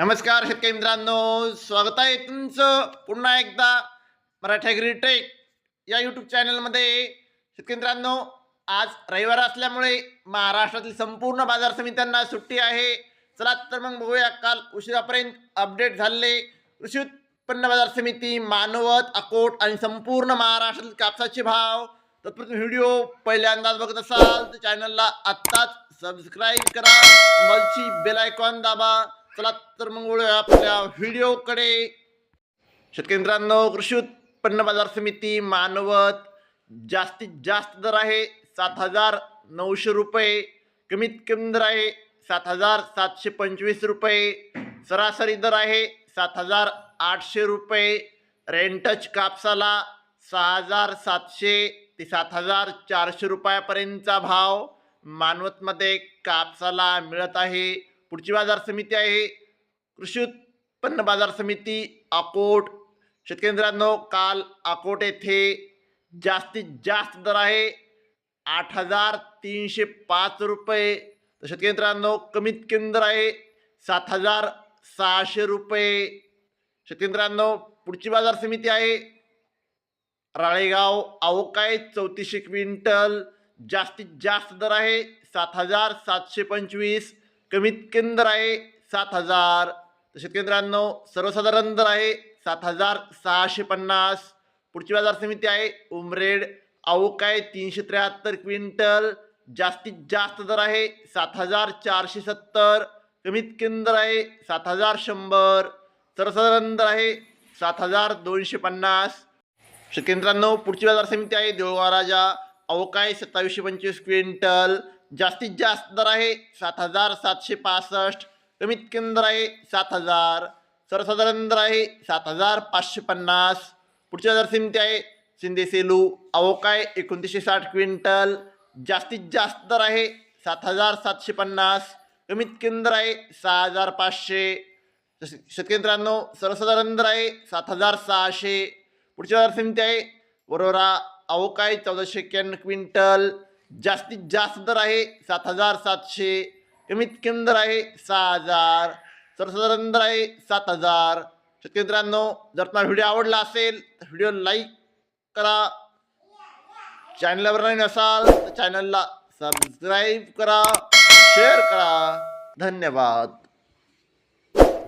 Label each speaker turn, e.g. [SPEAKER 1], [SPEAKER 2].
[SPEAKER 1] नमस्कार शेतकरी मित्रांनो स्वागत आहे तुमचं पुन्हा एकदा मराठा ॲग्री टेक या यूट्यूब चॅनलमध्ये शेतकरी मित्रांनो आज रविवार असल्यामुळे महाराष्ट्रातील संपूर्ण बाजार समित्यांना सुट्टी आहे. चला तर मग बघूया काल उशिरापर्यंत अपडेट झालेले कृषी उत्पन्न बाजार समिती मानवत अकोट आणि संपूर्ण महाराष्ट्रातील कापसाचे भाव. तत्पूर्वी व्हिडिओ पहिल्यांदाच बघत असाल तर चॅनलला आत्ताच सबस्क्राईब करा. बेल आयकॉन दाबा. चला तर मग वळूया आपल्या व्हिडिओकडे. शेतकरी मित्रांनो कृषी उत्पन्न बाजार समिती मानवत जास्तीत जास्त दर आहे सात हजार नऊशे रुपये कमीत कमी दर आहे सात हजार सातशे पंचवीस रुपये सरासरी दर आहे सात हजार आठशे रुपये रेंटच कापसाला सहा हजार सातशे ते सात हजार चारशे रुपयापर्यंतचा भाव मानवतमध्ये कापसाला मिळत आहे. पुढची बाजार समिती आहे. कृषी उत्पन्न बाजार समिती अकोट शेतकरी मित्रांनो काल अकोट येथे जास्तीत जास्त दर आहे. आठ हजार तीनशे पाच रुपये. तर शेतकरी मित्रांनो कमीत कमी दर आहे सात हजार सहाशे रुपये. शेतकरी मित्रांनो पुढची बाजार समिती आहे. राळेगाव अवकाय चौतीसशे क्विंटल. जास्तीत जास्त दर आहे सात हजार सातशे पंचवीस. कमीत कमी दर आहे सात हजार. तर शेतकरी सर्वसाधारण दर आहे सात हजार सहाशे पन्नास. पुढची बाजार समिती आहे उमरेड. अवकाय तीनशे त्र्याहत्तर क्विंटल. जास्तीत जास्त दर आहे सात हजार चारशे सत्तर. कमीत कमी दर आहे सात हजार शंभर. सर्वसाधारण दर आहे सात हजार दोनशे पन्नास. शेतकरी मित्रांनो पुढची बाजार समिती आहे देऊळगाव राजा. अवकाय सत्तावीसशे पंचवीस क्विंटल. जास्तीत जास्त दर आहे सात हजार सातशे पासष्ट. कमीत कमी दर आहे सात हजार. सर्वसाधारण दर आहे सात हजार पाचशे पन्नास. पुढची दर समिती आहे शिंदे सेलू अवकाय एकोणतीसशे साठ क्विंटल. जास्तीत जास्त दर आहे सात हजार सातशे पन्नास. कमीत कमी दर आहे सहा हजार पाचशे. शेतकरी सर्वसाधारण दर आहे सात हजार सहाशे. पुढच्या दर समिती आहे वरोरा. अवकाय चौदाशे एक्क्याण्णव क्विंटल. जास्तीत जास्त दर आहे सात हजार सातशे. कमीत कमी दर आहे सहा हजार. सर्वसाधारण दर आहे सात हजार. शेतकरी मित्रांनो जर तुम्हाला व्हिडिओ आवडला असेल तर व्हिडिओ लाईक करा. चॅनलवर नवीन असाल तर चॅनलला सबस्क्राईब करा शेअर करा. धन्यवाद.